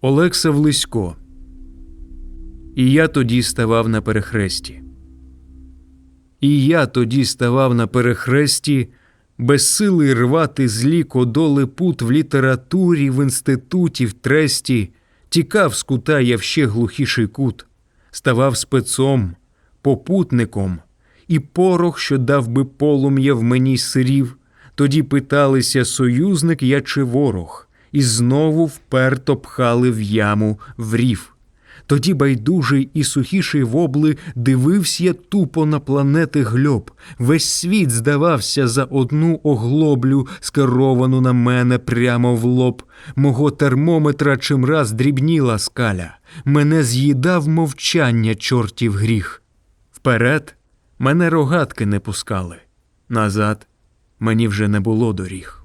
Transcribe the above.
Олекса Влисько. І я тоді ставав на перехресті. І я тоді ставав на перехресті, безсилий рвати злі кодоли пут в літературі, в інституті, в тресті, тікав з кута я в ще глухіший кут, ставав спецом, попутником, і порох, що дав би полум'я в мені сирів, тоді питалися союзник я чи ворог, і знову вперто пхали в яму в рів. Тоді байдужий і сухіший вобли дивився тупо на планети гльоб. Весь світ здавався за одну оглоблю, скеровану на мене прямо в лоб. Мого термометра чимраз дрібніла скаля. Мене з'їдав мовчання чортів гріх. Вперед мене рогатки не пускали, назад мені вже не було доріг.